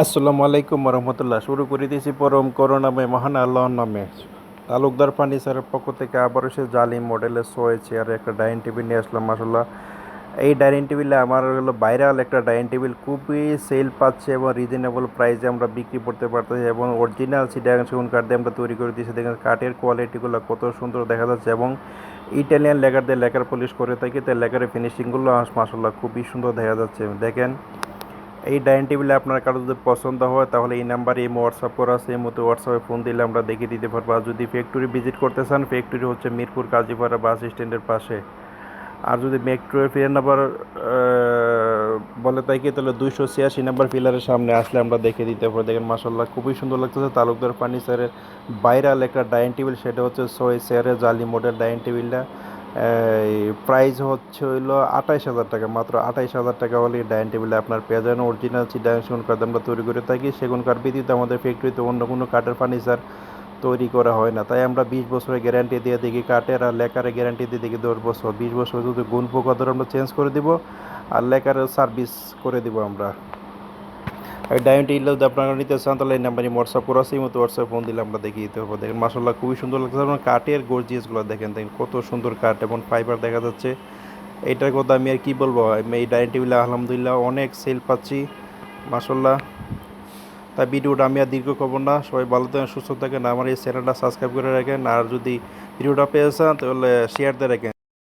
আসসালামু আলাইকুম রহমতুল্লাহ শুরু করে দিয়েছি পরম করোনাময় মহান আল্লাহর নামে। তালুকদার ফার্নিচারের পক্ষ থেকে আবারও সে জালি মডেলের সোয়ে চেয়ার একটা ডাইনিং টেবিল নিয়ে আসলাম মাসাল্লাহ এই ডাইনিং টেবিলে আমার হলো ভাইরাল একটা ডাইনিং টেবিল খুবই সেল পাচ্ছে এবং রিজনেবল প্রাইসে আমরা বিক্রি করতে পারতেছি এবং অরিজিনাল সিডাং সেগুন কাঠ দিয়ে আমরা তৈরি করে দিয়েছি। দেখেন কাঠের কোয়ালিটিগুলো কত সুন্দর দেখা যাচ্ছে এবং ইটালিয়ান লেকার দিয়ে লেকার পলিশ করে থাকি, তাই লেকারের ফিনিশিংগুলো মাসাল্লাহ খুবই সুন্দর দেখা যাচ্ছে। দেখেন এই ডাইনিং টেবিলে আপনার কারও যদি পছন্দ হয়, তাহলে এই নাম্বারে এই হোয়াটসঅ্যাপ করা আছে, এই মতো হোয়াটসঅ্যাপে ফোন দিলে আমরা দেখিয়ে দিতে পারব। আর যদি ফ্যাক্টরি ভিজিট করতে চান ফ্যাক্টরি হচ্ছে মিরপুর কাজীপাড়া বাস স্ট্যান্ডের পাশে। আর যদি মেট্রোয়ের ফিলার নাম্বার বলে থাকি তাহলে দুইশো ছিয়াশি নাম্বার ফিলারের সামনে আসলে আমরা দেখে দিতে পারব। দেখেন মাসাল্লাহ খুবই সুন্দর লাগতেছে। তালুকদার ফার্নিচারের ভাইরাল একটা ডাইনিং টেবিল, সেটা হচ্ছে ছয় চেয়ারের জালি মডেল ডাইনিং টেবিলটা। প্রাইস হচ্ছে হইল আঠাইশ হাজার টাকা। মাত্র আঠাইশ হাজার টাকা হলে ডাইনিং টেবিলে আপনার পেয়ে যাবেন। অরিজিনাল চিটাং সেগুন কাঠ আমরা তৈরি করে থাকি, সেগুন কাঠ ব্যতীত আমাদের ফ্যাক্টরিতে অন্য কোনো কাঠের ফার্নিচার তৈরি করা হয় না। তাই আমরা বিশ বছরের গ্যারান্টি দিয়ে দেখি কাঠের আর লেকারের গ্যারান্টি দিয়ে দেখি দশ বছর। বিশ বছর যদি গুণ পোকা আমরা চেঞ্জ করে দিব, আর লেকারের সার্ভিস করে দিব আমরা। ডাইনিং টেবিল যদি আপনারা নিতে চান, তাহলে এই নাম্বারে হোয়াটসঅ্যাপ করা আছে মতো হোয়াটসঅ্যাপ ফোন দিলে আমরা দেখিয়ে দিতে পারব। দেখেন মাসাল্লাহ খুবই সুন্দর লাগছে। এবং কাঠের গর্জিয়াসগুলো দেখেন দেখেন কত সুন্দর কাঠ এবং ফাইবার দেখা যাচ্ছে। এইটার কথা আমি আর কি বলব এই ডাইনিং টেবিলে আলহামদুলিল্লাহ অনেক সেল পাচ্ছি মাসাল্লাহ তাই ভিডিওটা আমি আর দীর্ঘ করব না। সবাই ভালো থাকেন, সুস্থ থাকেন, আমার এই চ্যানেলটা সাবস্ক্রাইব করে রাখেন। আর যদি ভিডিওটা পেয়ে চান, তাহলে শেয়ার দিয়ে রাখেন।